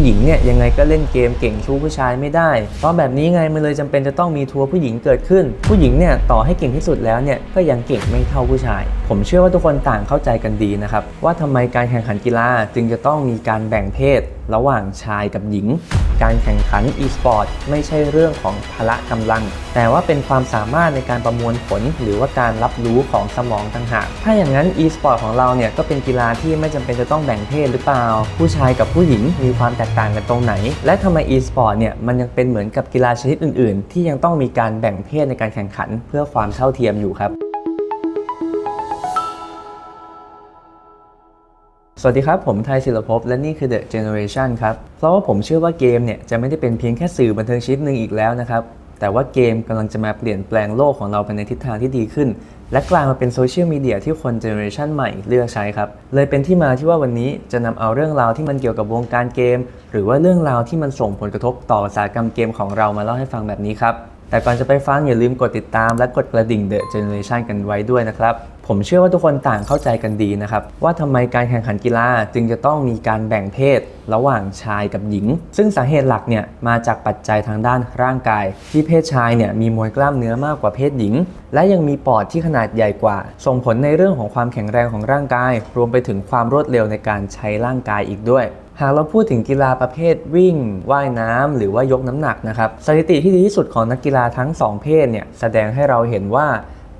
ผู้หญิงเนี่ยยังไงก็เล่นเกมเก่งชู้ผู้ชายไม่ได้ เพราะแบบนี้ไงมันเลยจำเป็นจะต้องมีทัวร์ผู้หญิงเกิดขึ้น ผู้หญิงเนี่ยต่อให้เก่งที่สุดแล้วเนี่ยก็ยังเก่งไม่เท่าผู้ชาย ผมเชื่อว่าทุกคนต่างเข้าใจกันดีนะครับว่าทำไมการแข่งขันกีฬาจึงจะต้องมีการแบ่งเพศ ระหว่างชายกับหญิง การแข่งขัน e-sport ไม่ใช่เรื่องของพละกำลัง แต่ว่าเป็นความสามารถในการประมวลผล หรือว่าการรับรู้ของสมองต่างหาก ถ้าอย่างนั้น e-sport ของเราเนี่ยก็เป็นกีฬาที่ไม่จำเป็นจะต้องแบ่งเพศหรือเปล่า ผู้ชายกับผู้หญิงมีความแตกต่างกันตรงไหน และทำไม e-sport เนี่ยมันยังเป็นเหมือนกับกีฬาชนิดอื่น ๆ ที่ยังต้องมีการแบ่งเพศในการแข่งขัน เพื่อความเท่าเทียมอยู่ครับ สวัสดีครับ ผมไทยศิลปภพและนี่คือ The Generation ครับ เพราะว่าผมเชื่อว่าเกมเนี่ย จะไม่ได้เป็นเพียงแค่สื่อบันเทิงชนิดหนึ่งอีกแล้วนะครับ แต่ว่าเกมกำลังจะมาเปลี่ยนแปลงโลกของเราไปในทิศทางที่ดีขึ้น และกลายมาเป็นโซเชียลมีเดียที่คนเจเนอเรชันใหม่เลือกใช้ครับ เลยเป็นที่มาที่ว่าวันนี้จะนำเอาเรื่องราวที่มันเกี่ยวกับวงการเกม หรือว่าเรื่องราวที่มันส่งผลกระทบต่ออุตสาหกรรมเกมของเรามาเล่าให้ฟังแบบนี้ครับแต่ก่อนจะไปฟังอย่าลืมกดติดตามและกดกระดิ่ง The Generation กันไว้ด้วยนะครับ ผมเชื่อว่าทุกคนต่างเข้าใจกันดีนะครับ ว่าทำไมการแข่งขันกีฬาจึงจะต้องมีการแบ่งเพศระหว่างชายกับหญิง ซึ่งสาเหตุหลักเนี่ยมาจากปัจจัยทางด้านร่างกาย ที่เพศชายเนี่ยมีมวลกล้ามเนื้อมากกว่าเพศหญิง และยังมีปอดที่ขนาดใหญ่กว่า ส่งผลในเรื่องของความแข็งแรงของร่างกาย รวมไปถึงความรวดเร็วในการใช้ร่างกายอีกด้วยหากเราพูดถึงกีฬาประเภทวิ่ง ว่ายน้ำหรือว่ายกน้ำหนักนะครับสถิติที่ดีที่สุดของนักกีฬาทั้งสองเพศเนี่ยแสดงให้เราเห็นว่า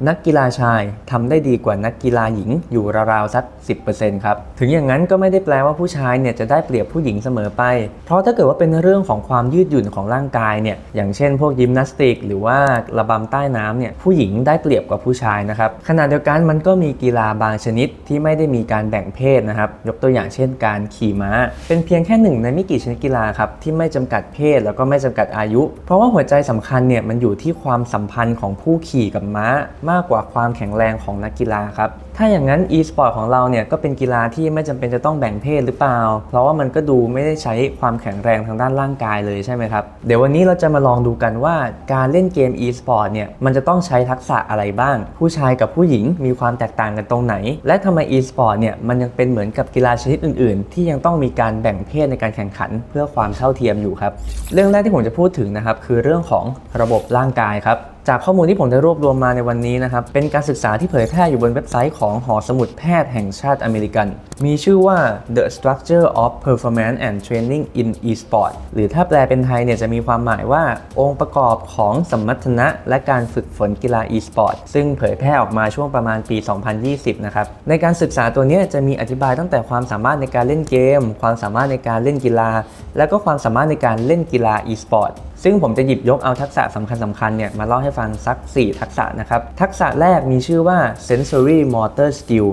นักกีฬาชายทำได้ดีกว่านักกีฬาหญิงอยู่ราวๆสัก 10%ครับ ถึงอย่างนั้นก็ไม่ได้แปลว่าผู้ชายเนี่ยจะได้เปรียบผู้หญิงเสมอไป เพราะถ้าเกิดว่าเป็นเรื่องของความยืดหยุ่นของร่างกายเนี่ย อย่างเช่นพวกยิมนาสติก หรือว่าระบำใต้น้ำเนี่ยผู้หญิงได้เปรียบกว่าผู้ชายนะครับขณะเดียวกันมันก็มีกีฬาบางชนิดที่ไม่ได้มีการแบ่งเพศนะครับยกตัวอย่างเช่น การขี่ม้า เป็นเพียงแค่หนึ่งในไม่กี่ชนิดกีฬาครับที่ไม่จำกัดเพศแล้วก็ไม่จำกัดอายุ เพราะว่าหัวใจสำคัญเนี่ยมันอยู่ที่ความสัมพันธ์ของผู้ขี่กับม้ามากกว่าความแข็งแรงของนักกีฬาครับ ถ้าอย่างนั้น e-sport ของเราเนี่ยก็เป็นกีฬาที่ไม่จำเป็นจะต้องแบ่งเพศหรือเปล่า เพราะว่ามันก็ดูไม่ได้ใช้ความแข็งแรงทางด้านร่างกายเลยใช่ไหมครับ เดี๋ยววันนี้เราจะมาลองดูกันว่าการเล่นเกม e-sport เนี่ยมันจะต้องใช้ทักษะอะไรบ้าง ผู้ชายกับผู้หญิงมีความแตกต่างกันตรงไหน และทำไม e-sport เนี่ยมันยังเป็นเหมือนกับกีฬาชนิดอื่น ๆ ที่ยังต้องมีการแบ่งเพศในการแข่งขัน เพื่อความเท่าเทียมอยู่ครับ เรื่องแรกที่ผมจะพูดถึงนะครับคือเรื่องของระบบร่างกายครับ จากข้อมูลที่ผมได้รวบรวมมาในวันนี้นะครับ เป็นการศึกษาที่เผยแพร่อยู่บนเว็บไซต์ของหอสมุดแพทย์แห่งชาติอเมริกัน มีชื่อว่า The Structure of Performance and Training in Esport หรือถ้าแปลเป็นไทยเนี่ยจะมีความหมายว่าองค์ประกอบของสมรรถนะ และการฝึกฝนกีฬา e-sport ซึ่งเผยแพร่ออกมาช่วงประมาณปี 2020 นะครับ ในการศึกษาตัวเนี้ยจะมีอธิบายตั้งแต่ความสามารถในการเล่นเกม ความสามารถในการเล่นกีฬา และก็ความสามารถในการเล่นกีฬา e-sport ซึ่งผมจะหยิบยกเอาทักษะสำคัญสำคัญเนี่ยมาเล่าให้ฟังสัก 4 ทักษะนะครับ ทักษะแรกมีชื่อว่า sensory motor skill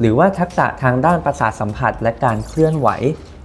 หรือว่าทักษะทางด้านประสาทสัมผัสและการเคลื่อนไหว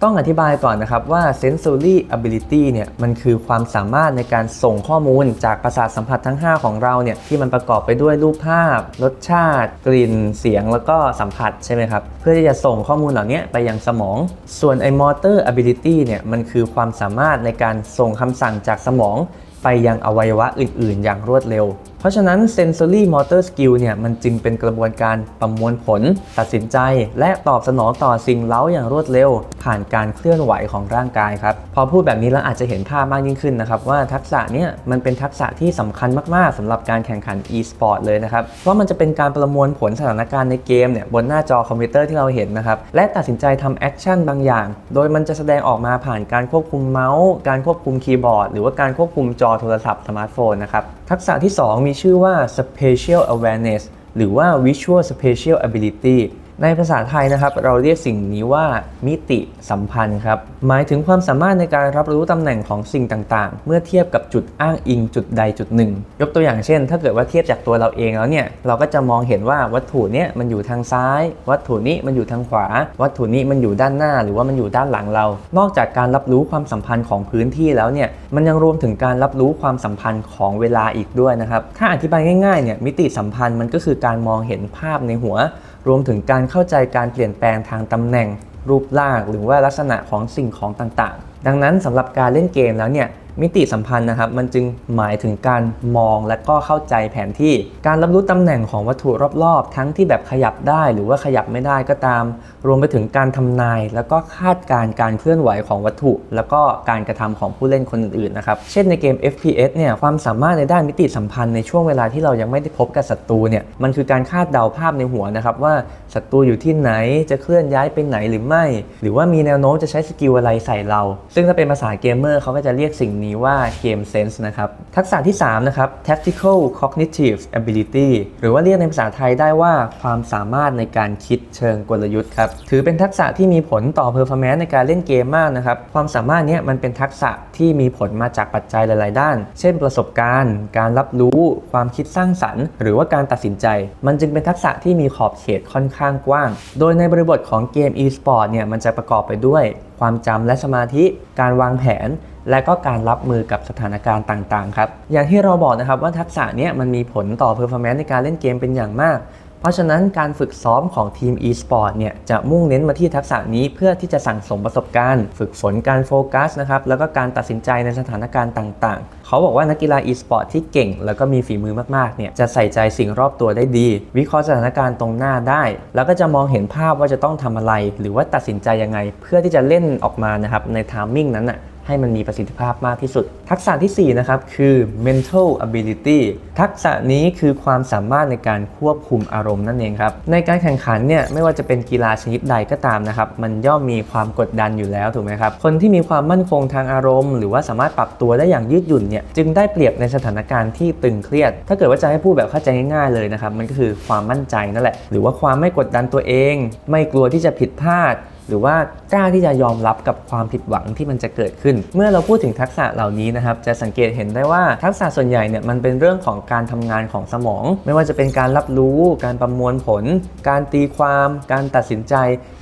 ต้องอธิบายก่อนนะครับว่า sensory ability เนี่ยมันคือความสามารถในการส่งข้อมูลจากประสาทสัมผัสทั้ง 5 ของเราเนี่ยที่มันประกอบไปด้วยรูปภาพ รสชาติ กลิ่น เสียงแล้วก็สัมผัสใช่ไหมครับ เพื่อที่จะส่งข้อมูลเหล่านี้ไปยังสมอง ส่วนไอ้ motor ability เนี่ยมันคือความสามารถในการส่งคำสั่งจากสมอง ไปยังอวัยวะอื่น ๆ อย่างรวดเร็ว ราะฉะนั้น sensory motor skill เนี่ยมันจึงเป็นกระบวนการประมวลผล ตัดสินใจ และตอบสนองต่อสิ่งเล้าอย่างรวดเร็ว ผ่านการเคลื่อนไหวของร่างกายครับ พอพูดแบบนี้แล้วอาจจะเห็นภาพมากยิ่งขึ้นนะครับ ว่าทักษะเนี่ยมันเป็นทักษะที่สำคัญมาก ๆสำหรับการแข่งขัน e-sport เลยนะครับ เพราะมันจะเป็นการประมวลผลสถานการณ์ในเกมเนี่ยบนหน้าจอคอมพิวเตอร์ที่เราเห็นนะครับและตัดสินใจทำแอคชั่นบางอย่าง โดยมันจะแสดงออกมาผ่านการควบคุมเมาส์ การควบคุมคีย์บอร์ด หรือว่าการควบคุมจอโทรศัพท์สมาร์ทโฟนนะครับทักษะที่ 2 มีชื่อว่า spatial awareness หรือว่า visual spatial ability ในภาษาไทยนะครับ เราเรียกสิ่งนี้ว่ามิติสัมพันธ์ครับ หมายถึงความสามารถในการรับรู้ตำแหน่งของสิ่งต่างๆ เมื่อเทียบกับจุดอ้างอิงจุดใดจุดหนึ่ง ยกตัวอย่างเช่น ถ้าเกิดว่าเทียบจากตัวเราเองแล้วเนี่ย เราก็จะมองเห็นว่าวัตถุเนี้ยมันอยู่ทางซ้าย วัตถุนี้มันอยู่ทางขวา วัตถุนี้มันอยู่ด้านหน้า หรือว่ามันอยู่ด้านหลังเรา นอกจากการรับรู้ความสัมพันธ์ของพื้นที่แล้วเนี่ย มันยังรวมถึงการรับรู้ความสัมพันธ์ของเวลาอีกด้วยนะครับ ถ้าอธิบายง่ายๆเนี่ยมิติสัมพันธ์มันก็คือการมองเห็นภาพในหัว รวมถึงการเข้าใจการเปลี่ยนแปลงทางตำแหน่ง รูปร่าง หรือว่าลักษณะของสิ่งของต่างๆ ดังนั้นสำหรับการเล่นเกมแล้วเนี่ย มิติสัมพันธ์นะครับ มันจึงหมายถึงการมองและก็เข้าใจแผนที่ การรับรู้ตำแหน่งของวัตถุรอบๆ ทั้งที่แบบขยับได้หรือว่าขยับไม่ได้ก็ตาม รวมไปถึงการทำนาย แล้วก็คาดการ์การเคลื่อนไหวของวัตถุ แล้วก็การกระทำของผู้เล่นคนอื่นๆนะครับ เช่นในเกม FPS เนี่ยความสามารถในด้านมิติสัมพันธ์ในช่วงเวลาที่เรายังไม่ได้พบกับศัตรูเนี่ยมันคือการคาดเดาภาพในหัวนะครับว่าศัตรูอยู่ที่ไหนจะเคลื่อนย้ายไปไหนหรือไม่ หรือว่ามีแนวโน้มจะใช้สกิลอะไรใส่เรา ซึ่งถ้าเป็นภาษาเกมเมอร์เขาก็จะเรียกสิ่งนี้ว่าเกมเซนส์นะครับ ทักษะที่ 3 นะครับ tactical cognitive ability หรือว่าเรียกในภาษาไทยได้ว่าความสามารถในการคิดเชิงกลยุทธ์ครับ ถือเป็นทักษะที่มีผลต่อ performance ในการเล่นเกมมากนะครับ ความสามารถนี้มันเป็นทักษะที่มีผลมาจากปัจจัยหลาย ๆ ด้าน เช่น ประสบการณ์ การรับรู้ความคิดสร้างสรรค์ หรือว่าการตัดสินใจ มันจึงเป็นทักษะที่มีขอบเขตค่อนข้างกว้าง โดยในบริบทของเกม e-sport เนี่ยมันจะประกอบไปด้วย ความจำและสมาธิ การวางแผน และก็การรับมือกับสถานการณ์ต่างๆครับ อย่างที่เราบอกนะครับว่าทักษะเนี้ยมันมีผลต่อ performance ในการเล่นเกมเป็นอย่างมาก เพราะฉะนั้นการฝึกซ้อมของทีม e-sport เนี่ยจะมุ่งเน้นมาที่ทักษะนี้เพื่อที่จะสั่งสมประสบการณ์ ฝึกฝนการโฟกัสนะครับแล้วก็การตัดสินใจในสถานการณ์ต่าง ๆ เขาบอกว่านักกีฬา e-sport ที่เก่ง แล้วก็มีฝีมือมากๆเนี่ยจะใส่ใจสิ่งรอบตัวได้ดี วิเคราะห์สถานการณ์ตรงหน้าได้ แล้วก็จะมองเห็นภาพว่าจะต้องทำอะไร หรือว่าตัดสินใจยังไง เพื่อที่จะเล่นออกมานะครับในทามมิ่งนั้นน่ะ ให้มันมีประสิทธิภาพมากที่สุด ทักษะทีสี่ 4 นะครับ คือ mental ability ทักษะนี้คือความสามารถในการควบคุมอารมณ์นั่นเองครับ ในการแข่งขันเนี่ยไม่ว่าจะเป็นกีฬาชนิดใดก็ตามนะครับ มันย่อมมีความกดดันอยู่แล้วถูกไหมครับ คนที่มีความมั่นคงทางอารมณ์ หรือว่าสามารถปรับตัวได้อย่างยืดหยุ่นเนี่ยจึงได้เปรียบในสถานการณ์ที่ตึงเครียด ถ้าเกิดว่าจะให้พูดแบบเข้าใจง่ายๆเลยนะครับมันก็คือความมั่นใจนั่นแหละ หรือว่าความไม่กดดันตัวเอง ไม่กลัวที่จะผิดพลาด หรือว่ากล้าที่จะยอมรับกับความผิดหวังที่มันจะเกิดขึ้น เมื่อเราพูดถึงทักษะเหล่านี้นะครับจะสังเกตเห็นได้ว่าทักษะส่วนใหญ่เนี่ยมันเป็นเรื่องของการทำงานของสมอง ไม่ว่าจะเป็นการรับรู้การประมวลผล การตีความ การตัดสินใจ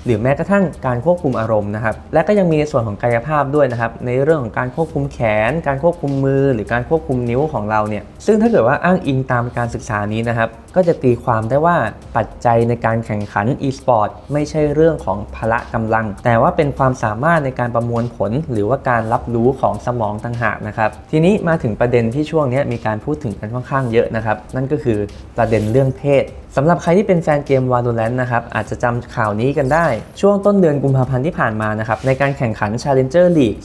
หรือแม้กระทั่งการควบคุมอารมณ์นะครับและก็ยังมีในส่วนของกายภาพด้วยนะครับในเรื่องของการควบคุมแขน การควบคุมมือ หรือการควบคุมนิ้วของเราเนี่ยซึ่งถ้าเกิดว่าอ้างอิงตามการศึกษานี้นะครับก็จะตีความได้ว่าปัจจัยในการแข่งขัน e-sport ไม่ใช่เรื่องของพละกำลัง แต่ว่าเป็นความสามารถในการประมวลผล หรือว่าการรับรู้ของสมองต่างหากนะครับ ทีนี้มาถึงประเด็นที่ช่วงนี้มีการพูดถึงกันค่อนข้างเยอะนะครับ นั่นก็คือประเด็นเรื่องเพศสำหรับใครที่เป็นแฟนเกม Valorant นะครับอาจจะจำข่าวนี้กันได้ ช่วงต้นเดือนกุมภาพันธ์ที่ผ่านมานะครับในการแข่งขัน Challenger League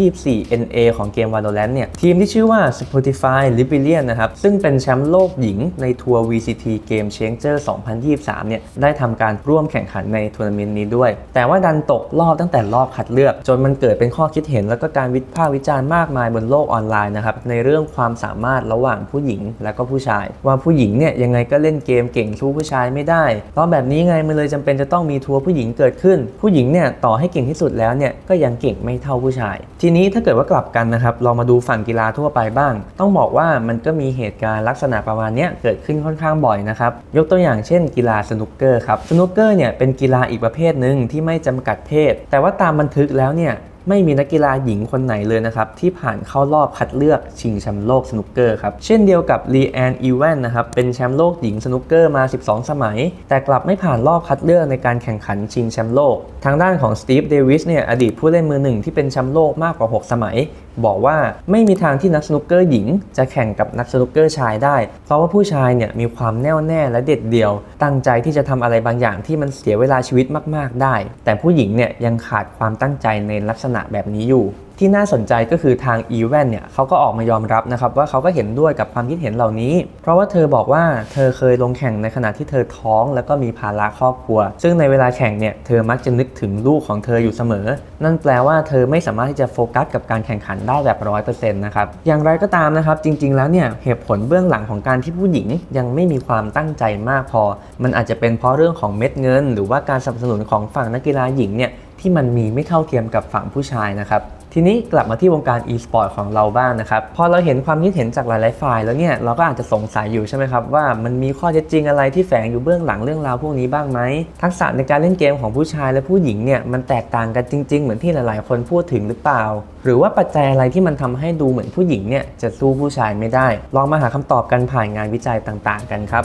2024 NA ของเกม Valorant เนี่ยทีมที่ชื่อว่า Spotify Rebellion นะครับซึ่งเป็นแชมป์โลกหญิงในทัวร์ VCT Game Changer 2023 เนี่ยได้ทำการร่วมแข่งขันในทัวร์นาเมนต์นี้ด้วย แต่ว่าดันตกรอบตั้งแต่รอบคัดเลือก จนมันเกิดเป็นข้อคิดเห็น แล้วก็การวิพากษ์วิจารณ์มากมายบนโลกออนไลน์นะครับในเรื่องความสามารถระหว่างผู้หญิงและก็ผู้ชาย ว่าผู้หญิงเนี่ยยังไงก็เล่นเกมเก่งสู้ผู้ชายไม่ได้เพราะแบบนี้ไงมันเลยจำเป็นจะต้องมีทัวร์ผู้หญิงเกิดขึ้น ผู้หญิงเนี่ยต่อให้เก่งที่สุดแล้วเนี่ยก็ยังเก่งไม่เท่าผู้ชาย ทีนี้ถ้าเกิดว่ากลับกันนะครับลองมาดูฝั่งกีฬาทั่วไปบ้าง ต้องบอกว่ามันก็มีเหตุการณ์ลักษณะประมาณเนี้ยเกิดขึ้นค่อนข้างบ่อยนะครับยกตัวอย่างเช่น กีฬาสนุกเกอร์ครับสนุกเกอร์เนี่ยเป็นกีฬาอีกประเภทหนึ่งที่ไม่จำกัดเพศ แต่ว่าตามบันทึกแล้วเนี่ยไม่มีนักกีฬาหญิงคนไหนเลยนะครับที่ผ่านเข้ารอบคัดเลือกชิงแชมป์โลกสนุกเกอร์ครับเช่นเดียวกับลีแอนอีแวนนะครับเป็นแชมป์โลกหญิงสนุกเกอร์มา 12 สมัย แต่กลับไม่ผ่านรอบคัดเลือกในการแข่งขันชิงแชมป์โลก ทางด้านของสตีฟเดวิสเนี่ยอดีตผู้เล่นมือหนึ่งที่เป็นแชมป์โลกมากกว่า 6 สมัย บอกว่าไม่มีทางที่นักสนุกเกอร์หญิง จะแข่งกับนักสนุกเกอร์ชายได้ เพราะว่าผู้ชายเนี่ยมีความแน่วแน่และเด็ดเดี่ยว ตั้งใจที่จะทำอะไรบางอย่างที่มันเสียเวลาชีวิตมาก ๆ ได้ แต่ผู้หญิงเนี่ยยังขาดความตั้งใจในลักษณะแบบนี้อยู่ ที่น่าสนใจก็คือทางอีเวนเนี่ยเขาก็ออกมายอมรับนะครับว่าเขาก็เห็นด้วยกับความคิดเห็นเหล่านี้ เพราะว่าเธอบอกว่าเธอเคยลงแข่งในขณะที่เธอท้อง แล้วก็มีภาระครอบครัว ซึ่งในเวลาแข่งเนี่ยเธอมักจะนึกถึงลูกของเธออยู่เสมอ นั่นแปลว่าเธอไม่สามารถที่จะโฟกัสกับการแข่งขันได้แบบร้อยเปอร์เซ็นต์นะครับอย่างไรก็ตามนะครับจริง ๆ แล้วเนี่ยเหตุผลเบื้องหลังของการที่ผู้หญิงยังไม่มีความตั้งใจมากพอ มันอาจจะเป็นเพราะเรื่องของเม็ดเงิน หรือว่าการสนับสนุนของฝั่งนักกีฬาหญิงเนี่ย ที่มันมีไม่เท่าเทียมกับฝั่งผู้ชายนะครับทีนี้กลับมาที่วงการ e-sport ของเราบ้างนะครับ พอเราเห็นความคิดเห็นจากหลาย ๆ ฝ่ายแล้วเนี่ย เราก็อาจจะสงสัยอยู่ใช่ไหมครับ ว่ามันมีข้อเท็จจริงอะไรที่แฝงอยู่เบื้องหลังเรื่องราวพวกนี้บ้างไหม ทักษะในการเล่นเกมของผู้ชายและผู้หญิงเนี่ย มันแตกต่างกันจริง ๆ เหมือนที่หลาย ๆ คนพูดถึงหรือเปล่า หรือว่าปัจจัยอะไรที่มันทำให้ดูเหมือนผู้หญิงเนี่ยจะสู้ผู้ชายไม่ได้ ลองมาหาคำตอบกันผ่านงานวิจัยต่าง ๆ กันครับ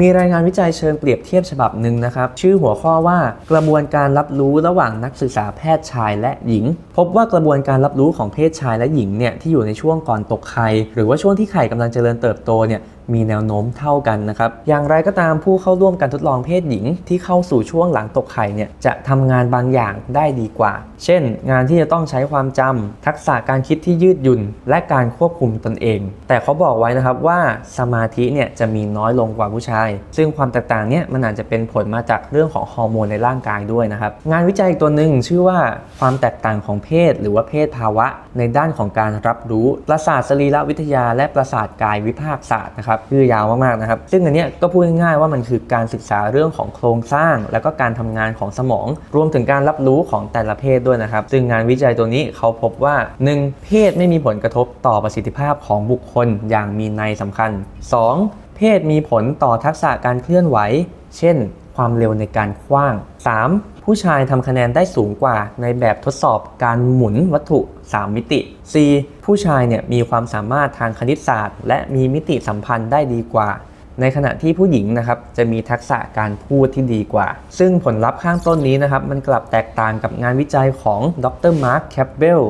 มีรายงานวิจัยเชิงเปรียบเทียบฉบับหนึ่งนะครับ ชื่อหัวข้อว่ากระบวนการรับรู้ระหว่างนักศึกษาแพทย์ชายและหญิง พบว่ากระบวนการรับรู้ของเพศชายและหญิงเนี่ยที่อยู่ในช่วงก่อนตกไข่หรือว่าช่วงที่ไข่กำลังเจริญเติบโตเนี่ย มีแนวโน้มเท่ากันนะครับ อย่างไรก็ตามผู้เข้าร่วมการทดลองเพศหญิง ที่เข้าสู่ช่วงหลังตกไข่เนี่ยจะทำงานบางอย่างได้ดีกว่า เช่น งานที่จะต้องใช้ความจำทักษะการคิดที่ยืดหยุ่น และการควบคุมตนเอง แต่เขาบอกไว้นะครับว่าสมาธิเนี่ยจะมีน้อยลงกว่าผู้ชาย ซึ่งความแตกต่างเนี่ยมันอาจจะเป็นผลมาจากเรื่องของฮอร์โมนในร่างกายด้วยนะครับ งานวิจัยอีกตัวหนึ่งชื่อว่าความแตกต่างของเพศ หรือว่าเพศภาวะ ในด้านของการรับรู้ประสาทสรีรวิทยา และประสาทกายวิภาคศาสตร์นะครับชื่อยาวมากๆนะครับ ซึ่งอันเนี้ยก็พูดง่ายๆว่ามันคือการศึกษาเรื่องของโครงสร้าง แล้วก็การทำงานของสมอง รวมถึงการรับรู้ของแต่ละเพศด้วยนะครับ ซึ่งงานวิจัยตัวนี้เขาพบว่า 1. เพศไม่มีผลกระทบต่อประสิทธิภาพของบุคคลอย่างมีนัยสำคัญ 2. เพศมีผลต่อทักษะการเคลื่อนไหว เช่น ความเร็วในการคว้าง 3. ผู้ชายทำคะแนนได้สูงกว่าในแบบทดสอบการหมุนวัตถุ 3 มิติ 4. ผู้ชายเนี่ยมีความสามารถทางคณิตศาสตร์ และมีมิติสัมพันธ์ได้ดีกว่า ในขณะที่ผู้หญิงนะครับจะมีทักษะการพูดที่ดีกว่า ซึ่งผลลัพธ์ข้างต้นนี้นะครับมันกลับแตกต่างกับงานวิจัยของดรมาร์คแคปเบล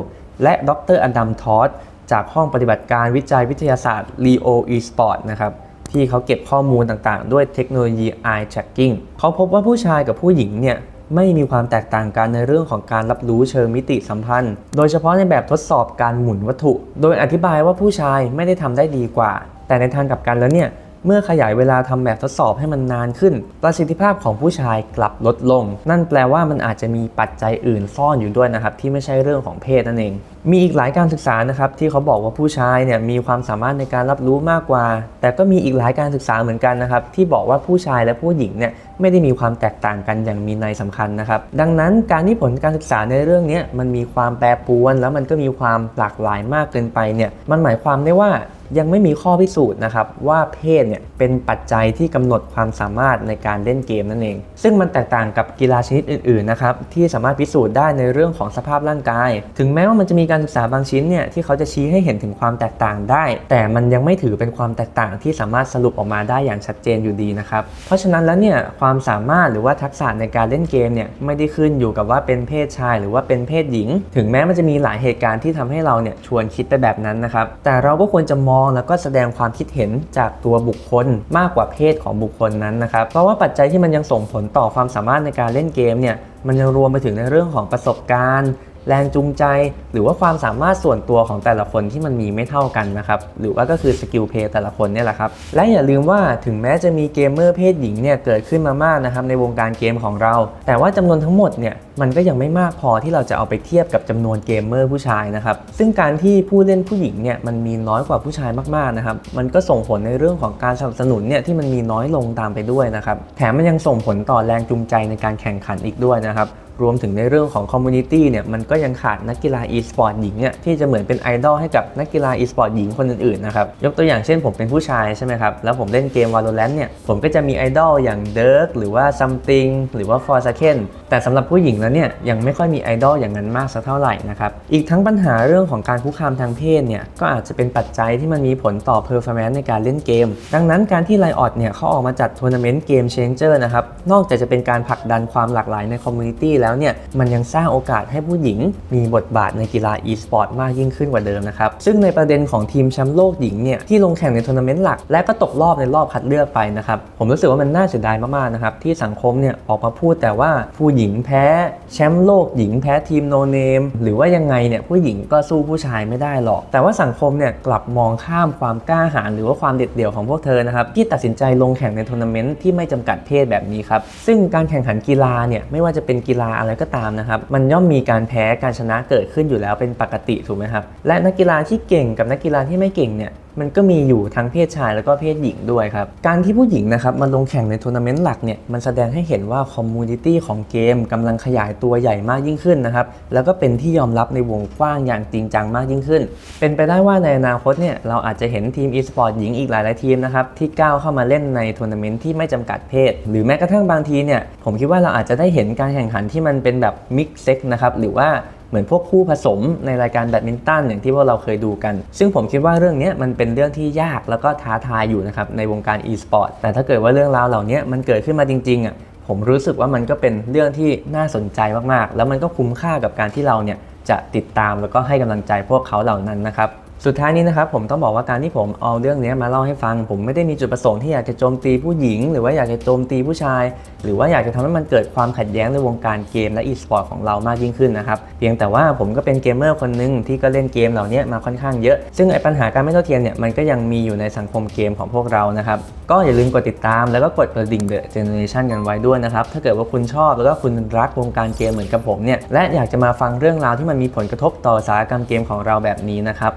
และดรอดัมทอสจากห้องปฏิบัติการวิจัยวิทยาศาสตร์ Leo eSport นะครับที่เขาเก็บข้อมูลต่างๆ ด้วยเทคโนโลยี eye tracking เขาพบว่าผู้ชายกับผู้หญิงเนี่ย ไม่มีความแตกต่างกันในเรื่องของการรับรู้เชิงมิติสัมพันธ์ โดยเฉพาะในแบบทดสอบการหมุนวัตถุ โดยอธิบายว่าผู้ชายไม่ได้ทำได้ดีกว่า แต่ในทางกลับกันแล้วเนี่ย เมื่อขยายเวลาทำแบบทดสอบให้มันนานขึ้น ประสิทธิภาพของผู้ชายกลับลดลง นั่นแปลว่ามันอาจจะมีปัจจัยอื่นซ่อนอยู่ด้วยนะครับที่ไม่ใช่เรื่องของเพศนั่นเอง มีอีกหลายการศึกษานะครับที่เขาบอกว่าผู้ชายเนี่ยมีความสามารถในการรับรู้มากกว่า แต่ก็มีอีกหลายการศึกษาเหมือนกันนะครับที่บอกว่าผู้ชายและผู้หญิงเนี่ยไม่ได้มีความแตกต่างกันอย่างมีนัยสำคัญนะครับ ดังนั้นการที่ผลการศึกษาในเรื่องนี้มันมีความแปรปรวน แล้วมันก็มีความหลากหลายมากเกินไปเนี่ยมันหมายความได้ว่า ยังไม่มีข้อพิสูจน์นะครับว่าเพศเนี่ยเป็นปัจจัยที่กำหนดความสามารถในการเล่นเกมนั่นเอง ซึ่งมันแตกต่างกับกีฬาชนิดอื่นๆนะครับที่สามารถพิสูจน์ได้ในเรื่องของสภาพร่างกาย ถึงแม้ว่ามันจะมีการศึกษาบางชิ้นเนี่ยที่เขาจะชี้ให้เห็นถึงความแตกต่างได้ แต่มันยังไม่ถือเป็นความแตกต่างที่สามารถสรุปออกมาได้อย่างชัดเจนอยู่ดีนะครับเพราะฉะนั้นแล้วเนี่ยความสามารถหรือว่าทักษะในการเล่นเกมเนี่ยไม่ได้ขึ้นอยู่กับว่าเป็นเพศชาย หรือว่าเป็นเพศหญิง ถึงแม้มันจะมีหลายเหตุการณ์ที่ทำให้เราเนี่ยชวนคิดไปแบบนั้นนะครับแต่เราก็ควรจะมองแล้วก็แสดงความคิดเห็นจากตัวบุคคลมากกว่าเพศของบุคคลนั้นนะครับเพราะว่าปัจจัยที่มันยังส่งผลต่อความสามารถในการเล่นเกมเนี่ยมันยังรวมไปถึงในเรื่องของประสบการณ์ แรงจูงใจ หรือว่าความสามารถส่วนตัวของแต่ละคนที่มันมีไม่เท่ากันนะครับ หรือว่าก็คือสกิลเพย์แต่ละคนเนี่ยแหละครับ และอย่าลืมว่าถึงแม้จะมีเกมเมอร์เพศหญิงเนี่ยเกิดขึ้นมามากนะครับในวงการเกมของเรา แต่ว่าจำนวนทั้งหมดเนี่ยมันก็ยังไม่มากพอที่เราจะเอาไปเทียบกับจำนวนเกมเมอร์ผู้ชายนะครับ ซึ่งการที่ผู้เล่นผู้หญิงเนี่ยมันมีน้อยกว่าผู้ชายมากๆนะครับ มันก็ส่งผลในเรื่องของการสนับสนุนเนี่ยที่มันมีน้อยลงตามไปด้วยนะครับ แถมมันยังส่งผลต่อแรงจูงใจในการแข่งขันอีกด้วยนะครับ รวมถึงในเรื่องของคอมมูนิตี้เนี่ยมันก็ยังขาดนักกีฬา e-sport หญิงเนี่ยที่จะเหมือนเป็นไอดอลให้กับนักกีฬา e-sport หญิงคนอื่นๆนะครับยกตัวอย่างเช่นผมเป็นผู้ชายใช่ไหมครับแล้วผมเล่นเกม Valorant เนี่ยผมก็จะมีไอดอลอย่าง Dirk หรือว่า Something หรือว่า Forsaken แต่สำหรับผู้หญิงแล้วเนี่ยยังไม่ค่อยมีไอดอลอย่างนั้นมากสักเท่าไหร่นะครับอีกทั้งปัญหาเรื่องของการคุกคามทางเพศเนี่ยก็อาจจะเป็นปัจจัยที่มันมีผลต่อ performance ในการเล่นเกม ดังนั้นการที่ Riot เนี่ยเขาออกมาจัดทัวร์นาเมนต์เกม Changer นะครับนอกจากจะเป็นการผลักดันความหลากหลายในคอมมูนิตี้แล้วเนี่ยมันยังสร้างโอกาสให้ผู้หญิงมีบทบาทในกีฬา e-sport มากยิ่งขึ้นกว่าเดิมนะครับ ซึ่งในประเด็นของทีมแชมป์โลกหญิงเนี่ยที่ลงแข่งในทัวร์นาเมนต์หลัก และก็ตกรอบในรอบคัดเลือกไปนะครับ ผมรู้สึกว่ามันน่าเสียดายมากๆนะครับที่สังคมเนี่ยออกมาพูดแต่ว่าผู้หญิงแพ้แชมป์โลกหญิงแพ้ทีมโนเนมหรือว่ายังไงเนี่ยผู้หญิงก็สู้ผู้ชายไม่ได้หรอก แต่ว่าสังคมเนี่ยกลับมองข้ามความกล้าหาญหรือว่าความเด็ดเดี่ยวของพวกเธอนะครับที่ตัดสินใจลงแข่งในทัวร์นาเมนต์ที่ไม่จำกัดเพศแบบนี้ครับซึ่งการแข่งขันกีฬาเนี่ยไม่ว่าจะเป็นกีฬาอะไรก็ตามนะครับ มันย่อมมีการแพ้การชนะเกิดขึ้นอยู่แล้วเป็นปกติถูกไหมครับ และนักกีฬาที่เก่งกับนักกีฬาที่ไม่เก่งเนี่ย มันก็มีอยู่ทั้งเพศชายแล้วก็เพศหญิงด้วยครับ การที่ผู้หญิงนะครับมาลงแข่งในทัวร์นาเมนต์หลักเนี่ยมันแสดงให้เห็นว่าคอมมูนิตี้ของเกมกำลังขยายตัวใหญ่มากยิ่งขึ้นนะครับแล้วก็เป็นที่ยอมรับในวงกว้างอย่างจริงจังมากยิ่งขึ้น เป็นไปได้ว่าในอนาคตเนี่ยเราอาจจะเห็นทีม e-sport หญิงอีกหลายๆทีมนะครับที่ก้าวเข้ามาเล่นในทัวร์นาเมนต์ที่ไม่จำกัดเพศ หรือแม้กระทั่งบางทีเนี่ยผมคิดว่าเราอาจจะได้เห็นการแข่งขันที่มันเป็นแบบมิกซ์เซ็กนะครับหรือว่า เหมือนพวกคู่ผสมในรายการแบดมินตันอย่างที่พวกเราเคยดูกัน ซึ่งผมคิดว่าเรื่องนี้มันเป็นเรื่องที่ยากแล้วก็ท้าทายอยู่นะครับในวงการ e-sport แต่ถ้าเกิดว่าเรื่องราวเหล่านี้มันเกิดขึ้นมาจริงๆอะผมรู้สึกว่ามันก็เป็นเรื่องที่น่าสนใจมากๆ แล้วมันก็คุ้มค่ากับการที่เราเนี่ยจะติดตามแล้วก็ให้กำลังใจพวกเขาเหล่านั้นนะครับ สุดท้ายนี้นะครับผมต้องบอกว่าการที่ผมเอาเรื่องนี้มาเล่าให้ฟัง ผมไม่ได้มีจุดประสงค์ที่อยากจะโจมตีผู้หญิง หรือว่าอยากจะโจมตีผู้ชาย หรือว่าอยากจะทำให้มันเกิดความขัดแย้งในวงการเกมและ e-sport ของเรามากยิ่งขึ้นนะครับเพียงแต่ว่าผมก็เป็นเกมเมอร์คนหนึ่งที่ก็เล่นเกมเหล่านี้มาค่อนข้างเยอะ ซึ่งไอ้ปัญหาการไม่เท่าเทียมเนี่ยมันก็ยังมีอยู่ในสังคมเกมของพวกเรานะครับก็อย่าลืมกดติดตามแล้วก็กดกระดิ่ง The Generation กันไว้ด้วยนะครับถ้าเกิดว่าคุณชอบแล้วก็คุณรักวงการเกมเหมือนกับผมเนี่ยและอยากจะมาฟังเรื่องราวที่มันมีผลกระทบต่อสาหกรรมเกมของเราแบบนี้นะครับ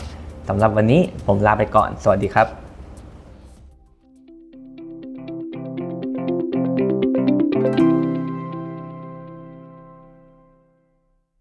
สำหรับวันนี้ผมลาไปก่อน สวัสดีครับ